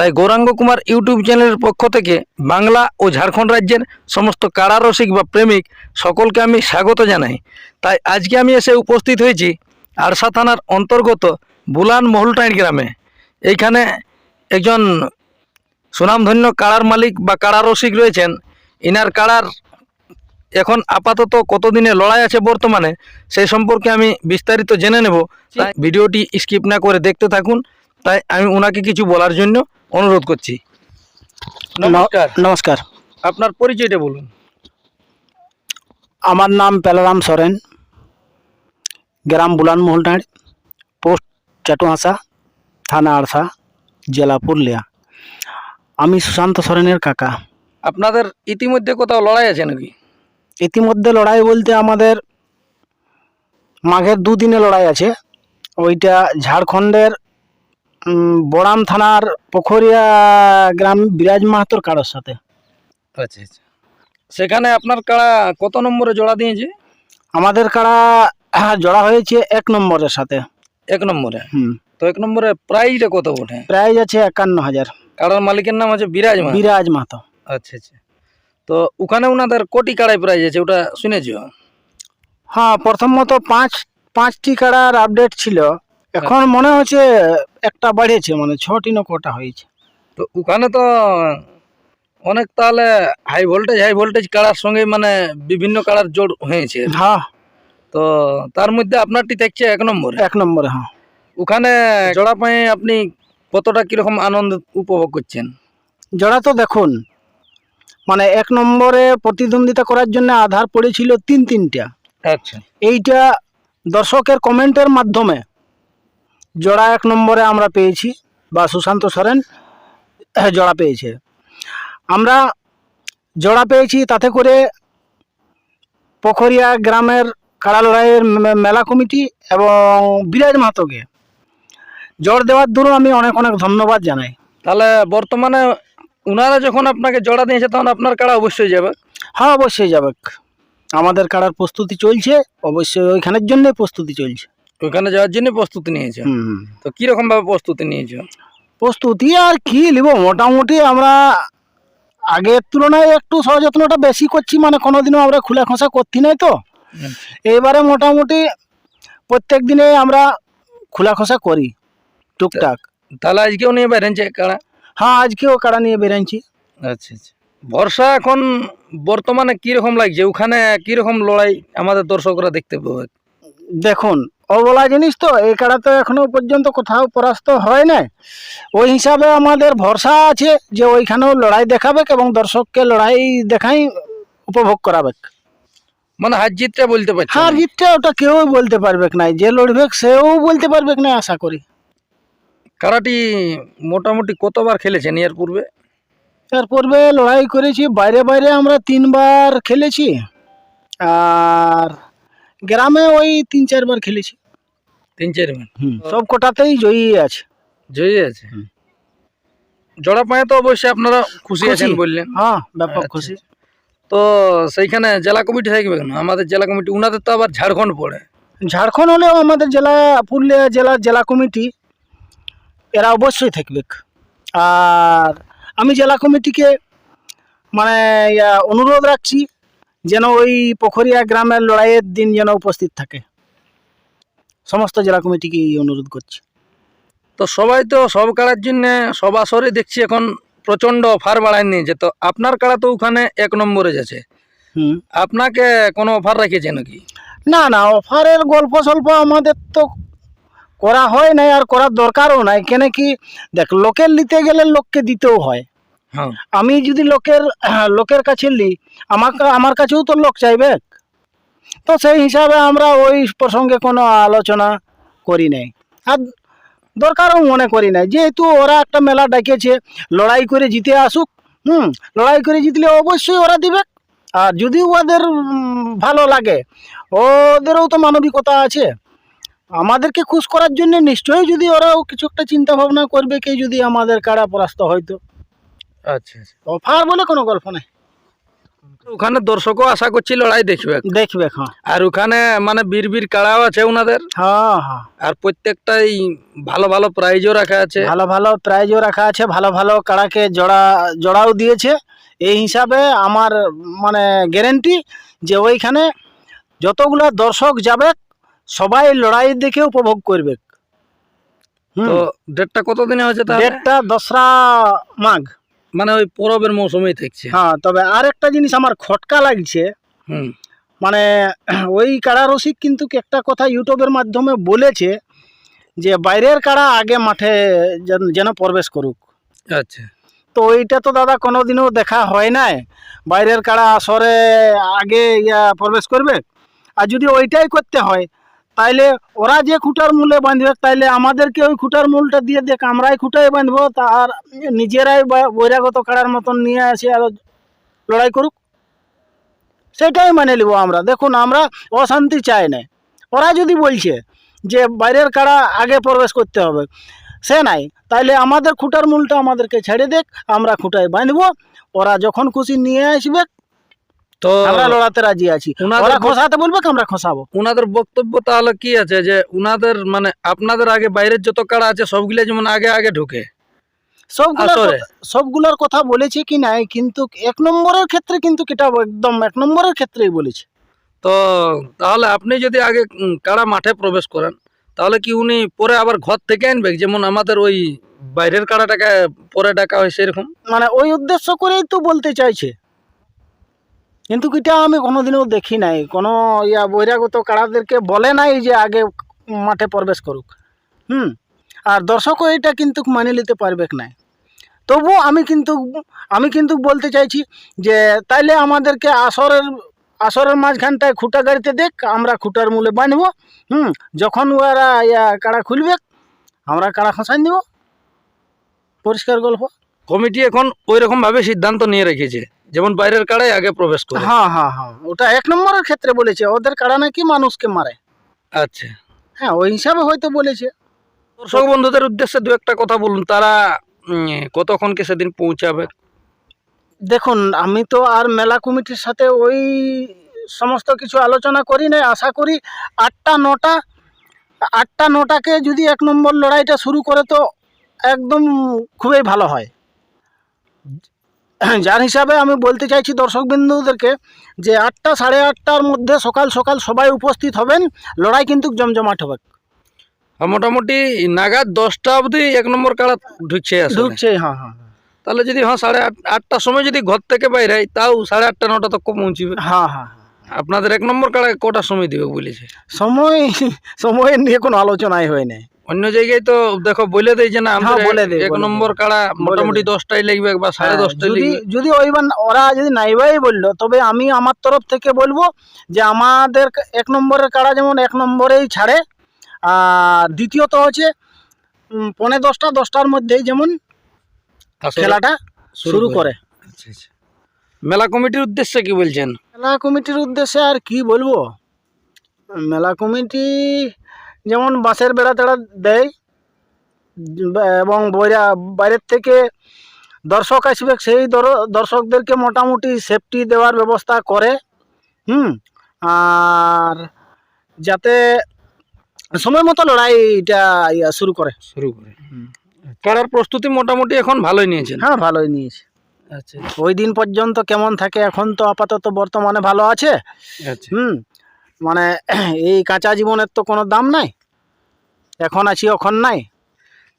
তাই গৌরাঙ্গ কুমার ইউটিউব চ্যানেলের পক্ষ থেকে বাংলা ও ঝাড়খণ্ড রাজ্যের সমস্ত কারারসিক বা প্রেমিক সকলকে আমি স্বাগত জানাই। তাই আজকে আমি এসে উপস্থিত হয়েছি আরসা থানার অন্তর্গত বুলান মহুলটাইন গ্রামে। এইখানে একজন সুনামধন্য কাড়ার মালিক বা কাড়ারসিক রয়েছেন। ইনার কাড়ার এখন আপাতত কতদিনে লড়াই আছে বর্তমানে সেই সম্পর্কে আমি বিস্তারিত জেনে নেব। তাই ভিডিওটি স্কিপ না করে দেখতে থাকুন। তাই আমি ওনাকে কিছু বলার জন্য অনুরোধ করছি। নমস্কার। নমস্কার। আপনার পরিচয়টা বলুন। আমার নাম পেলারাম সরেন। গ্রাম বুলান মহলটাঁড় পোস্ট চাটুহাসা থানা আড়সা জেলা পুরুলিয়া। আমি সুশান্ত সরেনের কাকা। আপনাদের ইতিমধ্যে কোথাও লড়াই আছে নাকি? ইতিমধ্যে লড়াই বলতে আমাদের মাঘের দুদিনে লড়াই আছে। ওইটা ঝাড়খণ্ডের বড়াম থানার পোখরিয়া গ্রাম বিরাজ মাহাতোর কারোর সাথে। আচ্ছা আচ্ছা। সেখানে আপনার কাড়া কত নম্বরে জোড়া দিয়েছে? আমাদের কাড়া হ্যাঁ, জড়া হয়েছে এক নম্বরের সাথে। এক নম্বরে? হুম। তো এক নম্বরে প্রাইজটা কত ওঠে প্রাইজ আছে একান্ন হাজার। কাড়ার মালিকের নাম আছে বিরাজ মা বিরাজ মাহাতো। আচ্ছা আচ্ছা। তো ওখানে ওনাদের কোটি কাড়াই প্রাইজ আছে ওটা শুনেছি? হ্যাঁ প্রথমত পাঁচ পাঁচটি কাড়ার আপডেট ছিল। এখন মনে হচ্ছে একটা বাড়িয়েছে মানে ছটি না কটা হয়েছে। তো ওখানে তো অনেক তাহলে হাই ভোল্টেজ হাই ভোল্টেজ কাড়ার সঙ্গে মানে বিভিন্ন কাড়ার জোড় হয়েছে। হ্যাঁ। তো তার মধ্যে আপনারটি থাকছে এক নম্বরে? এক নম্বরে হ্যাঁ। ওখানে জোড়া পায়ে আপনি কতটা কীরকম আনন্দ উপভোগ করছেন? জোড়া তো দেখুন মানে এক নম্বরে প্রতিদ্বন্দ্বিতা করার জন্য আধার পড়েছিল তিন তিনটা। আচ্ছা। এইটা দর্শকের কমেন্টের মাধ্যমে জোড়া এক নম্বরে আমরা পেয়েছি বা সুশান্ত সরেন আহ, জোড়া পেয়েছে। আমরা জোড়া পেয়েছি তাতে করে পোখরিয়া গ্রামের কাড়া লড়াইয়ের মেলা কমিটি এবং বিরাজ মাহাতোকে। জোর দেওয়ার দূরও আমি অনেক অনেক ধন্যবাদ জানাই। তাহলে বর্তমানে ওনারা যখন আপনাকে জোড়া দিয়েছে তখন আপনার কাড়া অবশ্যই যাবে? হ্যাঁ অবশ্যই যাবে। আমাদের কাড়ার প্রস্তুতি চলছে অবশ্যই ওইখানের জন্যই প্রস্তুতি চলছে। ওইখানে যাওয়ার জন্য প্রস্তুতি নিয়েছে? তো কীরকম ভাবে প্রস্তুতি নিয়েছে? প্রস্তুতি আর কি নিব? মোটামুটি আমরা আগের তুলনায় একটু সযত্নটা বেশি করছি মানে কোনোদিনও আমরা খোলা খোসা করছি নাই তো। এইবারে মোটামুটি প্রত্যেক দিনে আমরা খোলা খোসা করি টুকটাক। তাহলে আজকেও নিয়ে বেরেনছে কাড়া হ্যাঁ আজকেও কাড়া নিয়ে বেরাইছি আচ্ছা আচ্ছা। বর্ষা এখন বর্তমানে কীরকম লাগছে? ওখানে কীরকম লড়াই আমাদের দর্শকরা দেখতে পাবে? দেখুন অবলা জিনিস তো এই কাড়া তো এখনও পর্যন্ত কোথাও পরাস্ত হয় না ওই হিসাবে আমাদের ভরসা আছে যে ওইখানেও লড়াই দেখাবে এবং দর্শককে লড়াই দেখাই উপভোগ করাবে মানে হার জিতটা বলতে পারছি হার জিতটা ওটা কেউ বলতে পারবে না যে লড়বে সেও বলতে পারবে না আশা করি। কারাটি মোটামুটি কতবার খেলেছেন এর পূর্বে? এর পূর্বে লড়াই করেছি বাইরে বাইরে আমরা তিনবার খেলেছি। আর গ্রামে ওই তিন চারবার খেলেছি। তিন চারবার সব কটাতেই জয়ী আছে। জয়ী আছে। জোড়া পায়ে তো অবশ্যই আপনারা খুশি। আছেন বললেন। হ্যাঁ ব্যাপক আচ্ছা, খুশি। তো সেইখানে জেলা কমিটি থাকবে কেন? আমাদের জেলা কমিটি উনাদের তো আবার ঝাড়খণ্ড পড়ে। ঝাড়খণ্ড হলেও আমাদের জেলা পুরুলিয়া জেলার জেলা কমিটি এরা অবশ্যই থাকবে। আর আমি জেলা কমিটিকে মানে অনুরোধ রাখছি যেন ওই পোখরিয়া গ্রামের লড়াইয়ের দিন যেন উপস্থিত থাকে। সমস্ত জেলা কমিটিকে এই অনুরোধ করছি। তো সবাই তো সব কাড়ার জন্য সব আসরে দেখছি এখন প্রচণ্ড অফার বাড়ায় নিয়েছে তো আপনার কাড়া তো ওখানে এক নম্বরে যাচ্ছে। আপনাকে কোনো অফার রেখেছে নাকি? না না অফারের গল্প স্বল্প আমাদের তো করা হয় নাই আর করার দরকারও নাই। কেন কি দেখ লোকের নিতে গেলে লোককে দিতেও হ্যাঁ। আমি যদি লোকের লোকের কাছে নিই আমার আমার কাছেও তো লোক চাইবে। তো সেই হিসাবে আমরা ওই প্রসঙ্গে কোনো আলোচনা করি নাই। আর দরকারও মনে করি নাই। যেহেতু ওরা একটা মেলা ডাকেছে লড়াই করে জিতে আসুক, হুম, লড়াই করে জিতলে অবশ্যই ওরা দিবে। আর যদি ওদের ভালো লাগে, ওদেরও তো মানবিকতা আছে। আমাদেরকে খুশ করার জন্য নিশ্চয়ই যদি ওরাও কিছু একটা চিন্তা ভাবনা করবে কে যদি আমাদের কারা পরাস্ত হয়তো। আচ্ছা আচ্ছা। অফার বলে কোনো গল্প নেই। ওখানে দর্শকও আশা করছি লড়াই দেখবে। দেখবে হ্যাঁ আর ওখানে মানে বীর বীর কাড়াও আছে ওনাদের হ্যাঁ হ্যাঁ। আর প্রত্যেকটাই ভালো ভালো প্রাইজও রাখা আছে। ভালো ভালো প্রাইজও রাখা আছে ভালো ভালো কাড়াকে জোড়া জোড়াও দিয়েছে। এই হিসাবে আমার মানে গ্যারেন্টি যে ওইখানে যতগুলো দর্শক যাবে সবাই লড়াই দেখে উপভোগ করবে। তো ডেটটা কতদিনে হয়েছে ডেটটা দসরা মাঘ। মানে ওই পরবের মৌসুমেই থাকছে। হ্যাঁ তবে আর একটা জিনিস আমার খটকা লাগছে। হুম। মানে ওই কাড়া রসিক কিন্তু একটা কথা ইউটিউবের মাধ্যমে বলেছে যে বাইরের কাড়া আগে মাঠে যেন- যেন প্রবেশ করুক। আচ্ছা। তো ওইটা তো দাদা কোনোদিনও দেখা হয় নাই। বাইরের কাড়া আসরে আগে ইয়া প্রবেশ করবে। আর যদি ওইটাই করতে হয় তাইলে ওরা যে খুঁটার মূলে বাঁধবে, তাইলে আমাদেরকে ওই খুঁটার মূলটা দিয়ে দেখ, আমরাই খুঁটাই বাঁধবো তার নিজেরাই বা- বহিরাগত কাড়ার মতন নিয়ে আসে আর লড়াই করুক। সেটাই মানে নিব আমরা। দেখুন, আমরা অশান্তি চাই না। ওরা যদি বলছে যে বাইরের কাড়া আগে প্রবেশ করতে হবে, সে নাই। তাইলে আমাদের খুঁটার মূলটা আমাদেরকে ছেড়ে দেখ, আমরা খুঁটায় বাঁধবো। ওরা যখন খুশি নিয়ে আসবে তো আমরা লড়াতে রাজি আছি। ওনাদের বক- খসাতে বলবে কি আমরা খসাবো? উনাদের বক্তব্য তাহলে কি আছে যে উনাদের মানে আপনাদের আগে বাইরের যত কাড়া আছে সবগুলো যেমন আগে আগে ঢুকে। সবগুলোর সবগুলোর কথা বলেছে কি নাই কিন্তু এক নম্বরের ক্ষেত্রে কিন্তু এটা একদম এক নম্বরের ক্ষেত্রেই বলেছে। তো তাহলে আপনি যদি আগে কারা মাঠে প্রবেশ করেন তাহলে কি উনি পরে আবার ঘর থেকে আনবে? যেমন আমাদের ওই বাইরের কাড়াটাকে পরে ডাকা হয় সেরকম? মানে ওই উদ্দেশ্য করেই তো বলতে চাইছে। কিন্তু এটা আমি কোনোদিনও দেখি নাই। কোনো ইয়া বহিরাগত কারাদেরকে বলে নাই যে আগে মাঠে প্রবেশ করুক হুম আর দর্শকও এটা কিন্তু মানে নিতে পারবে না তবু আমি কিন্তু আমি কিন্তু বলতে চাইছি যে তাইলে আমাদেরকে আসরের আসরের মাঝখানটায় খুঁটা গাড়িতে দেখ, আমরা খুঁটার মূলে বাঁধবো। হুম, যখন ওরা ইয়া কাড়া খুলবে, আমরা কাড়া খসাই দিব পরিষ্কার গল্প। কমিটি এখন ওই রকম ভাবে সিদ্ধান্ত নিয়ে রেখেছে। যেমন বাইরের কাড়াই আগে প্রবেশ করে। হ্যাঁ হ্যাঁ হ্যাঁ। ওটা এক নম্বরের ক্ষেত্রে বলেছে ওদের কাড়া নাকি মানুষকে মারে? আচ্ছা। হ্যাঁ ওই হিসাবে হয়তো বলেছে। দর্শক বন্ধুদের উদ্দেশ্যে দু একটা কথা বলুন তারা কতক্ষণকে সেদিন পৌঁছাবে? দেখুন আমি তো আর মেলা কমিটির সাথে ওই সমস্ত কিছু আলোচনা করি না আশা করি আটটা নটা আটটা নটাকে যদি এক নম্বর লড়াইটা শুরু করে তো একদম খুবই ভালো হয়। যার হিসাবে আমি বলতে চাইছি দর্শকবৃন্দুদেরকে যে আটটা সাড়ে আটটার মধ্যে সকাল সকাল সবাই উপস্থিত হবেন। লড়াই কিন্তু জমজমাট হবে। মোটামুটি নাগাদ দশটা অবধি এক নম্বর কাড়া ঢুকছে ঢুকছে হ্যাঁ হ্যাঁ তাহলে যদি হ্যাঁ সাড়ে আট আটটার সময় যদি ঘর থেকে বাইরে হয় তাও সাড়ে আটটা নটা তক পৌঁছিবে। হ্যাঁ হ্যাঁ আপনাদের এক নম্বর কাড়া কটার সময় দিবে বলেছে? সময় সময় নিয়ে কোনো আলোচনাই হয় নাই। অন্য জায়গায় তো দেখো বলে দেয় যে না হ্যাঁ, বলে দেয়, এক নম্বর কাড়া মোটামুটি দশটায় লাগবে বা সাড়ে হ্যাঁ, দশটায় যদি যদি ওইবার ওরা যদি নাইবাই বলল তবে আমি আমার তরফ থেকে বলব যে আমাদের এক নম্বরের কাড়া যেমন এক নম্বরেই ছাড়ে আর দ্বিতীয়ত হচ্ছে পৌনে দশটা দশটার মধ্যেই যেমন খেলাটা শুরু করে। আচ্ছা, আচ্ছা। মেলা কমিটির উদ্দেশ্যে কি বলছেন? মেলা কমিটির উদ্দেশ্যে আর কি বলব? মেলা কমিটি যেমন বাঁশের বেড়া তেড়া দেয় এবং বইরা বাইরের থেকে দর্শক আসবে সেই দর- দর্শকদেরকে মোটামুটি সেফটি দেওয়ার ব্যবস্থা করে হুম আর যাতে সময় মতো লড়াইটা ইয়া শুরু করে। শুরু করে কাড়ার প্রস্তুতি মোটামুটি এখন ভালোই নিয়েছে হ্যাঁ ভালোই নিয়েছে। আচ্ছা। ওই দিন পর্যন্ত কেমন থাকে এখন তো আপাতত বর্তমানে ভালো আছে। আচ্ছা। হুম মানে এই কাঁচা জীবনের তো কোনো দাম নাই। এখন আছি এখন নাই।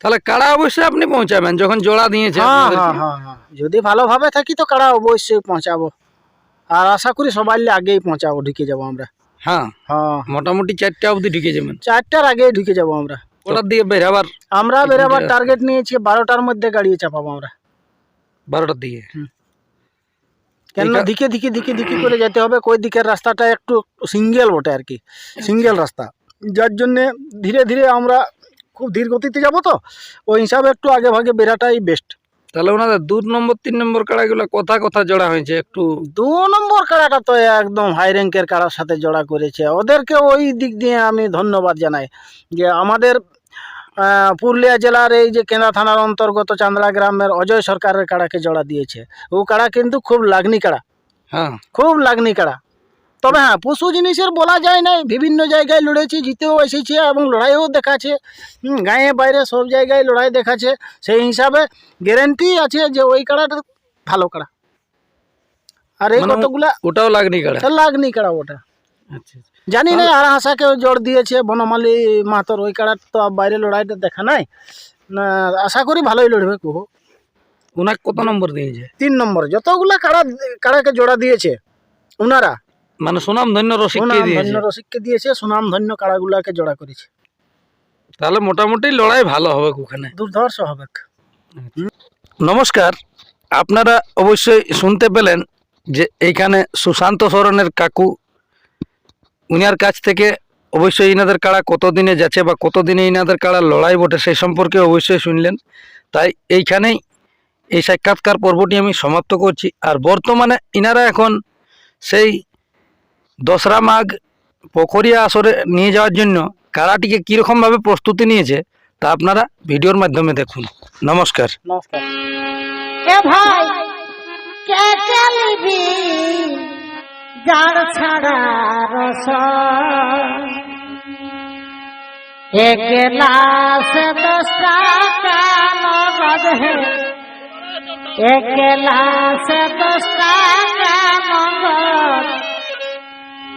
তাহলে কাড়া অবশ্যই আপনি পৌঁছাবেন যখন জোড়া দিয়েছে হ্যাঁ হ্যাঁ হ্যাঁ হ্যাঁ। যদি ভালোভাবে থাকি তো কারা অবশ্যই পৌঁছাবো। আর আশা করি সবাই আগেই পৌঁছাবো ঢুকে যাব আমরা। হ্যাঁ হ্যাঁ। মোটামুটি চারটা অবধি ঢুকে যাবেন। চারটার আগেই ঢুকে যাব আমরা। ওটার দিয়ে বের আবার আমরা বেরোবার টার্গেট নিয়েছি বারোটার মধ্যে গাড়ি চাপাবো আমরা। বারোটার দিকে? কেন দিকে দিকে দিকে দিকে করে যেতে হবে কই দিকের রাস্তাটা একটু সিঙ্গেল বটে আর কি। সিঙ্গেল রাস্তা। যার জন্যে ধীরে ধীরে আমরা খুব ধীর গতিতে যাব তো। ওই হিসাবে একটু আগে ভাগে বেরাটাই বেস্ট তাহলে ওনাদের দু নম্বর তিন নম্বর কাড়াগুলো কথা কথা জোড়া হয়েছে একটু দু নম্বর কাড়াটা তো একদম হাই র্যাঙ্কের কাড়ার সাথে জোড়া করেছে। ওদেরকে ওই দিক দিয়ে আমি ধন্যবাদ জানাই যে আমাদের পুরুলিয়া জেলার এই যে কেন্দ্রা থানার অন্তর্গত চান্দড়া গ্রামের অজয় সরকারের কাড়াকে জোড়া দিয়েছে। ও কাড়া কিন্তু খুব লাগনি কাড়া। হ্যাঁ। খুব লাগনি কাড়া। তবে হ্যাঁ পশু জিনিসের বলা যায় না বিভিন্ন জায়গায় লড়েছি জিতেও এসেছে এবং লড়াইও দেখাচ্ছে। গাঁয়ে বাইরে সব জায়গায় লড়াই দেখাচ্ছে। সেই হিসাবে গ্যারেন্টি আছে যে ওই কাড়াটা ভালো কাড়া। আর এই মানে কতগুলা ওটাও লাগনি কাড়া? লাগনি কাড়া ওটা। আচ্ছা জানি না আর হাসাকে জোর দিয়েছে বনমালী মাতর ওই কাড়ার তো বাইরে লড়াইটা দেখা নাই। না আশা করি ভালোই লড়বে কুহু। ওনাকে কত নম্বর দিয়েছে? তিন নম্বর যতগুলা কাড়া কাড়াকে জোড়া দিয়েছে ওনারা মানে সুনাম ধন্য রসিককে দিয়েছে ধন্য রসিককে দিয়েছে সুনাম ধন্য কাড়াগুলাকে জোড়া করেছে। তাহলে মোটামুটি লড়াই ভালো হবে ওখানে। দুর্ধর্ষ হবে। নমস্কার আপনারা অবশ্যই শুনতে পেলেন যে এইখানে সুশান্ত সরণের কাকু উনার কাছ থেকে অবশ্যই ইনাদের কাড়া কতদিনে যাচ্ছে বা কতদিনে ইনাদের কাড়া লড়াই বটে সেই সম্পর্কে অবশ্যই শুনলেন। তাই এইখানেই এই সাক্ষাৎকার পর্বটি আমি সমাপ্ত করছি। আর বর্তমানে ইনারা এখন সেই দশরা মাঘ পোখরিয়া আসরে নিয়ে যাওয়ার জন্য কাড়াটিকে কীরকমভাবে প্রস্তুতি নিয়েছে তা আপনারা ভিডিওর মাধ্যমে দেখুন। নমস্কার। নমস্কার।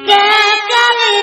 Yeah,